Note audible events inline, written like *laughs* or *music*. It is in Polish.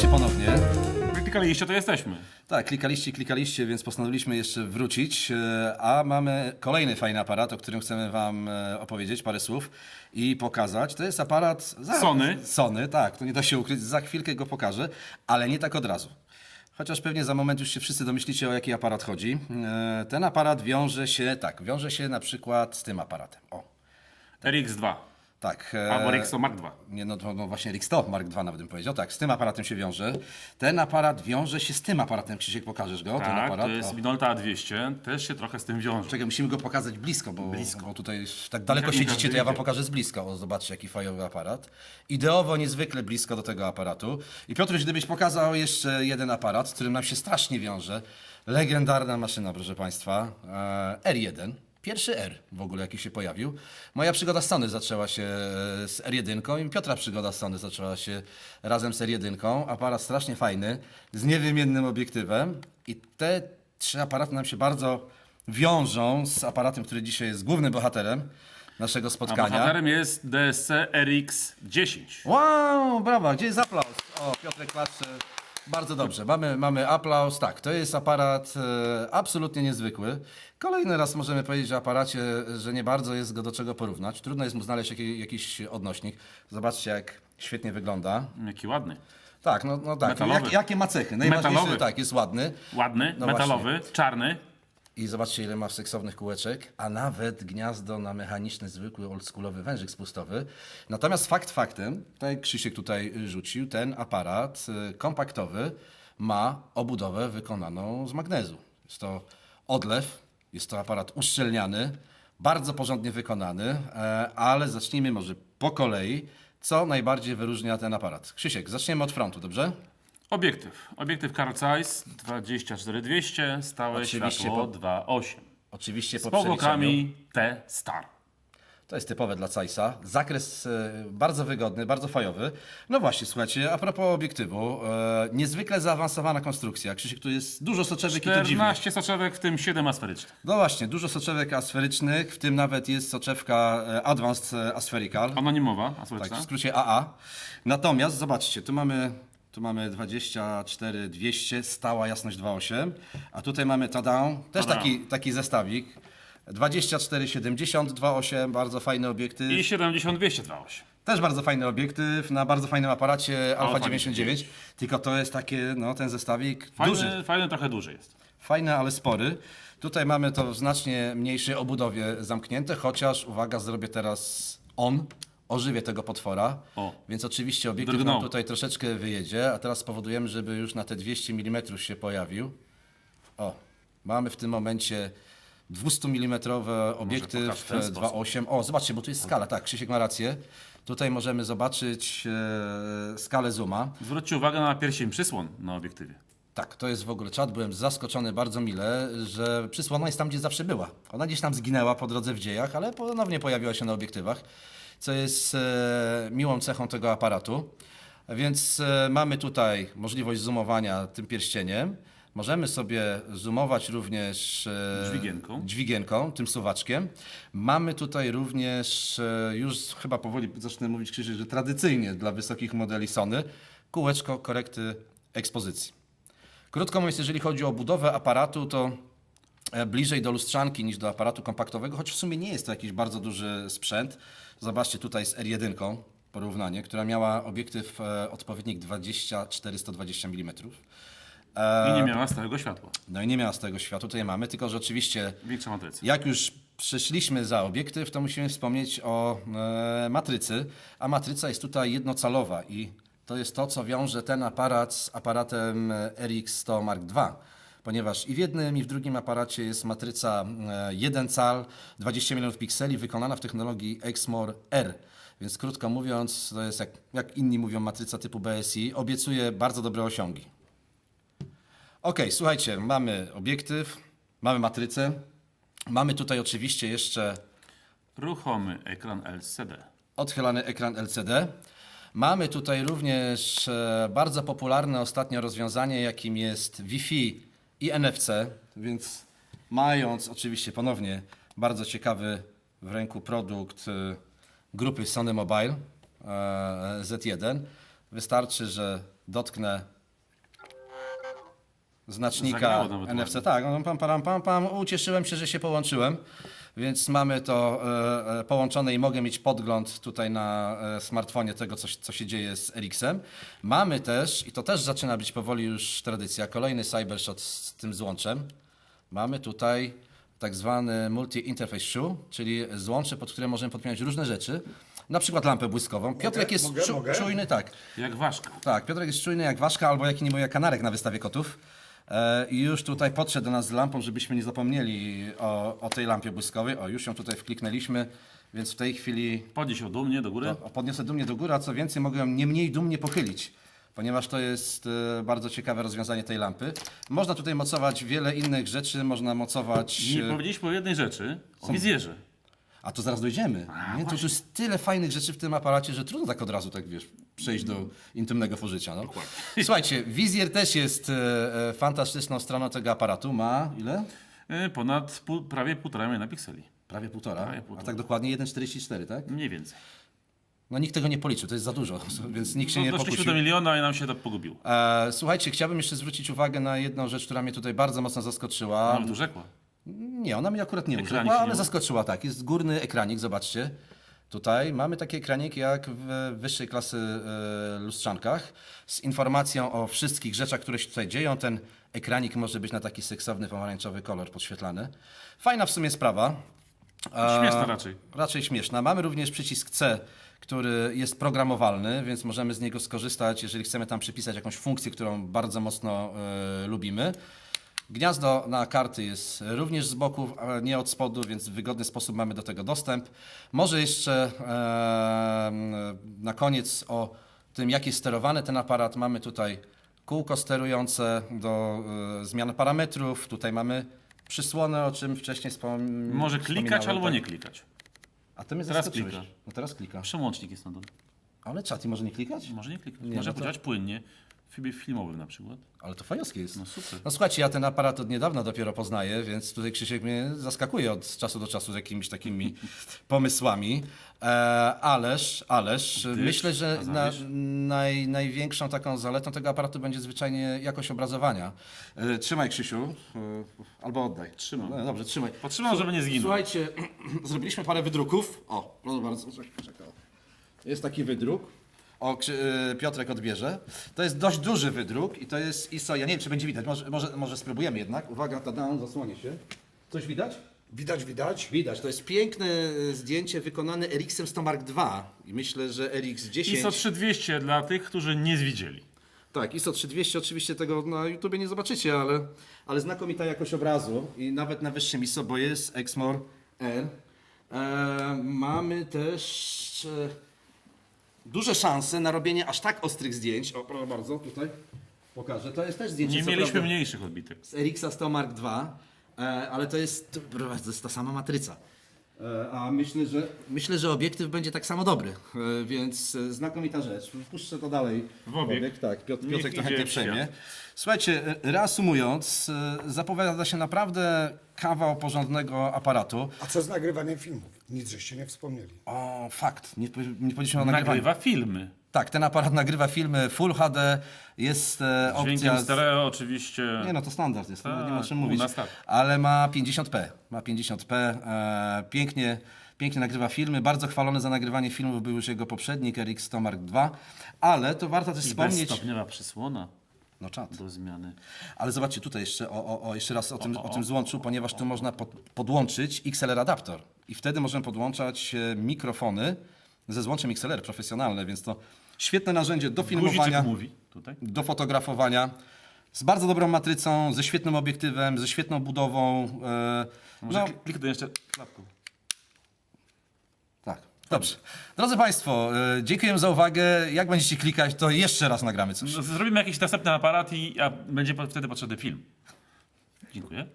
Witajcie ponownie. Klikaliście, to jesteśmy. Tak, klikaliście, klikaliście, więc postanowiliśmy jeszcze wrócić, e, a mamy kolejny fajny aparat, o którym chcemy Wam e, opowiedzieć, parę słów i pokazać. To jest aparat... Za... Sony. Sony, tak, to nie da się ukryć, za chwilkę go pokażę, ale nie tak od razu. Chociaż pewnie za moment już się wszyscy domyślicie, o jaki aparat chodzi. E, Ten aparat wiąże się, tak, wiąże się na przykład z tym aparatem. O, RX2. Tak. e, Albo RX Mark II. Nie, no, to, no właśnie RX100 Mark II nawet bym powiedział. Tak, z tym aparatem się wiąże. Ten aparat wiąże się z tym aparatem. Krzysiek, pokażesz go? ten Tak, aparat. to jest O. Minolta A200. Też się trochę z tym wiąże. Czekaj, musimy go pokazać blisko, bo, bo tutaj tak daleko siedzicie, to ja wam pokażę z bliska. O, zobaczcie, jaki fajowy aparat. Ideowo niezwykle blisko do tego aparatu. I Piotruś, gdybyś pokazał jeszcze jeden aparat, z którym nam się strasznie wiąże. Legendarna maszyna, proszę Państwa. E, R1. Pierwszy R w ogóle, jaki się pojawił. Moja przygoda z Sony zaczęła się e, z R1 i Piotra przygoda z Sony zaczęła się razem z R1. Aparat strasznie fajny, z niewymiennym obiektywem. I te trzy aparaty nam się bardzo wiążą z aparatem, który dzisiaj jest głównym bohaterem naszego A spotkania. bohaterem jest DSC RX10. Wow, brawa, gdzie jest aplauz? O, Piotrek klatrzy. Bardzo dobrze, mamy, mamy aplauz. Tak, to jest aparat e, absolutnie niezwykły. Kolejny raz możemy powiedzieć o aparacie, że nie bardzo jest go do czego porównać. Trudno jest mu znaleźć jaki, jakiś odnośnik. Zobaczcie, jak świetnie wygląda. Jaki ładny. Tak, no, no tak. Metalowy. Jak, jakie ma cechy? Najważniejsze, Metalowy. tak, jest ładny. Ładny, No metalowy, czarny. I zobaczcie, ile ma seksownych kółeczek, a nawet gniazdo na mechaniczny, zwykły, oldschoolowy wężyk spustowy. Natomiast fakt faktem, tak jak Krzysiek tutaj y, rzucił, ten aparat y, kompaktowy ma obudowę wykonaną z magnezu. Jest to odlew, jest to aparat uszczelniany, bardzo porządnie wykonany, e, ale zacznijmy może po kolei, co najbardziej wyróżnia ten aparat. Krzysiek, zaczniemy od frontu, dobrze? Obiektyw. Obiektyw Carl Zeiss 24200, stałe Oczywiście światło po- 2.8. Oczywiście Z po przeliczeniu. powłokami T-Star. To jest typowe dla Zeissa. Zakres e, bardzo wygodny, bardzo fajowy. No właśnie, słuchajcie, a propos obiektywu. E, niezwykle zaawansowana konstrukcja. Krzysiek, tu jest dużo soczewek i to dziwnie. 14 soczewek, w tym 7 asferycznych. No właśnie, dużo soczewek asferycznych, w tym nawet jest soczewka e, Advanced e, Aspherical. Anonimowa, Tak, asferyczna. w skrócie AA. Natomiast zobaczcie, tu mamy, tu mamy 24 200, stała jasność 2.8, a tutaj mamy tada, też Tada. taki, taki zestawik. 24 70 2.8, bardzo fajny obiektyw. I 70-200 2.8. Też bardzo fajny obiektyw na bardzo fajnym aparacie Alpha 99, tylko to jest takie, no ten zestawik duży, Fajny, fajny, trochę duży jest. fajny, ale spory. Tutaj mamy to w znacznie mniejszej obudowie zamknięte, chociaż uwaga, zrobię teraz on, ożywię tego potwora, O. więc oczywiście obiektyw Drgnął. nam tutaj troszeczkę wyjedzie, a teraz spowodujemy, żeby już na te 200 mm się pojawił. O, mamy w tym momencie 200 mm obiektyw pokaż w ten e, sposób. 2.8. O, zobaczcie, bo tu jest skala, tak, Krzysiek ma rację. Tutaj możemy zobaczyć e, skalę zooma. Zwróćcie uwagę na pierścień przysłon na obiektywie. Tak, to jest w ogóle czad. Byłem zaskoczony bardzo mile, że przysłona jest tam, gdzie zawsze była. Ona gdzieś tam zginęła po drodze w dziejach, ale ponownie pojawiła się na obiektywach, co jest e, miłą cechą tego aparatu. Więc e, mamy tutaj możliwość zoomowania tym pierścieniem. Możemy sobie zoomować również e, Dźwigienką. dźwigienką, tym suwaczkiem. Mamy tutaj również, już chyba powoli zacznę mówić Krzysiek, że tradycyjnie dla wysokich modeli Sony, kółeczko korekty ekspozycji. Krótko mówiąc, jeżeli chodzi o budowę aparatu, to bliżej do lustrzanki niż do aparatu kompaktowego, choć w sumie nie jest to jakiś bardzo duży sprzęt. Zobaczcie tutaj z R1 porównanie, która miała obiektyw e, odpowiednik 24-120 mm. I nie miała stałego światła. No i nie miała z tego światu, tutaj mamy, tylko że oczywiście Większa matryca. jak już przeszliśmy za obiektyw, to musimy wspomnieć o e, matrycy, a matryca jest tutaj jednocalowa i to jest to, co wiąże ten aparat z aparatem e, RX100 Mark II. Ponieważ i w jednym, i w drugim aparacie jest matryca e, 1 cal, 20 milionów pikseli, wykonana w technologii Exmor R. Więc krótko mówiąc, to jest jak, jak inni mówią, matryca typu BSI, obiecuje bardzo dobre osiągi. Okej, słuchajcie, mamy obiektyw, mamy matrycę, mamy tutaj oczywiście jeszcze Ruchomy ekran LCD. odchylany ekran LCD. Mamy tutaj również e, bardzo popularne ostatnio rozwiązanie, jakim jest Wi-Fi i NFC, więc mając oczywiście ponownie bardzo ciekawy w ręku produkt e, grupy Sony Mobile e, Z1, Wystarczy, że dotknę znacznika Zagrało nawet NFC. Tak, on pam, pam, pam, pam. Ucieszyłem się, że się połączyłem, więc mamy to e, e, połączone i mogę mieć podgląd tutaj na e, smartfonie tego, co, się- co się dzieje z Ericssem. Mamy też, i to też zaczyna być powoli już tradycja, kolejny Cybershot z tym złączem. Mamy tutaj tak zwany multi-interface shoe, czyli złącze, pod które możemy podpiąć różne rzeczy, na przykład lampę błyskową. Piotrek jest mogę, czu- mogę? czujny, tak. Jak ważka. Tak, Piotrek jest czujny jak ważka, albo jak nie moja kanarek na wystawie kotów. E, I już tutaj podszedł do nas z lampą, żebyśmy nie zapomnieli o, o tej lampie błyskowej. O, już ją tutaj wkliknęliśmy, więc w tej chwili Podnieś ją dumnie do góry. o, podniosę dumnie do góry, a co więcej, mogę ją nie mniej dumnie pochylić, ponieważ to jest e, bardzo ciekawe rozwiązanie tej lampy. Można tutaj mocować wiele innych rzeczy, można mocować... Nie e, powiedzieliśmy o jednej rzeczy, o wizjerze. A to zaraz dojdziemy. nie? To już jest tyle fajnych rzeczy w tym aparacie, że trudno tak od razu, tak wiesz, przejść do intymnego pożycia. No. Słuchajcie, wizjer też jest e, e, fantastyczną stroną tego aparatu. Ma ile? Y, Ponad pół, prawie półtora miliona pikseli. Prawie półtora. Prawie A półtora. tak dokładnie 1,44, tak? Mniej więcej. No nikt tego nie policzył, to jest za dużo, *laughs* więc nikt się No, nie doszliśmy pokusił. do miliona i nam się to pogubiło. E, słuchajcie, chciałbym jeszcze zwrócić uwagę na jedną rzecz, która mnie tutaj bardzo mocno zaskoczyła. Nawet urzekła. Nie, ona mnie akurat nie Ekranik urzekła, się ale nie- zaskoczyła, tak. Jest górny ekranik, zobaczcie. Tutaj mamy taki ekranik jak w wyższej klasy e, lustrzankach z informacją o wszystkich rzeczach, które się tutaj dzieją. Ten ekranik może być na taki seksowny, pomarańczowy kolor podświetlany. Fajna w sumie sprawa. E, Śmieszna raczej. Raczej śmieszna. Mamy również przycisk C, który jest programowalny, więc możemy z niego skorzystać, jeżeli chcemy tam przypisać jakąś funkcję, którą bardzo mocno e, lubimy. Gniazdo na karty jest również z boku, ale nie od spodu, więc w wygodny sposób mamy do tego dostęp. Może jeszcze e, na koniec o tym, jak jest sterowany ten aparat. Mamy tutaj kółko sterujące do e, zmian parametrów. Tutaj mamy przysłonę, o czym wcześniej wspom- Może klikać albo tak. nie klikać. A ty mnie Teraz zaskoczyłeś. klika. No teraz klika. Przełącznik jest na dole. Ale czat i może nie klikać? Może nie klikać. Nie, Może no to- płynnie. Filmowym na przykład. Ale to fajowskie jest. No super. No słuchajcie, ja ten aparat od niedawna dopiero poznaję, więc tutaj Krzysiek mnie zaskakuje od czasu do czasu z jakimiś takimi *laughs* pomysłami. E, ależ, ależ, myślę, że na, naj, największą taką zaletą tego aparatu będzie zwyczajnie jakość obrazowania. E, trzymaj Krzysiu, e, albo oddaj. Trzymam. No, dobrze, trzymaj. Potrzymam, żeby nie zginął. Słuchajcie, *clears throat* zrobiliśmy parę wydruków. O, proszę bardzo. Czekaj. Jest taki wydruk. O, y, Piotrek odbierze. To jest dość duży wydruk i to jest ISO. Ja nie wiem, czy będzie widać. Może, może, może spróbujemy jednak. Uwaga, tada, zasłonię się. Coś widać? Widać, widać. Widać. To jest piękne y, zdjęcie wykonane Ericssem 100 Mark II. I myślę, że RX 10. ISO 3200 dla tych, którzy nie zwidzieli. Tak, ISO 3200 oczywiście tego na YouTubie nie zobaczycie, ale, ale znakomita jakość obrazu i nawet na wyższym ISO, bo jest Exmor R. E, mamy też e, duże szanse na robienie aż tak ostrych zdjęć. O, proszę bardzo, tutaj pokażę. To jest też zdjęcie Nie co mieliśmy prawda, mniejszych odbitek. z Erixa 100 Mark II, e, ale to jest, to, to jest ta sama matryca. E, A myślę, że myślę, że obiektyw będzie tak samo dobry, e, więc e, znakomita rzecz. Puszczę to dalej. W obieg. Tak, Piotr, Niech Piotrek to idzie chętnie w przejmie. świat. Słuchajcie, e, reasumując, e, zapowiada się naprawdę kawał porządnego aparatu. A co z nagrywaniem filmów? Nic żeście nie wspomnieli. O, fakt, nie, powie- nie powiedzieliśmy o nagrywaniu. Nagrywa filmy. Tak, ten aparat nagrywa filmy Full HD, jest e, Dźwiękiem opcja... z- stereo oczywiście. Nie no, to standard jest, no, nie ma o Tak, czym u mówić. nas tak. Ale ma 50p, ma 50p, e, pięknie, pięknie nagrywa filmy, bardzo chwalony za nagrywanie filmów był już jego poprzednik RX 100 Mark II, ale to warto też I wspomnieć... bezstopniowa przysłona No czat. do zmiany. Ale zobaczcie tutaj jeszcze, o, o, o, jeszcze raz o tym, o, tym złączu, ponieważ tu można pod, podłączyć XLR adapter i wtedy możemy podłączać e, mikrofony ze złączem XLR profesjonalne, więc to świetne narzędzie do filmowania, Guziczek mówi tutaj. do fotografowania, z bardzo dobrą matrycą, ze świetnym obiektywem, ze świetną budową. E, Może no. kliknę jeszcze klapką. Dobrze. Drodzy Państwo, e, dziękuję za uwagę. Jak będziecie klikać, to jeszcze raz nagramy coś. No, Zrobimy jakiś następny aparat i a będzie wtedy potrzebny film. Dziękuję.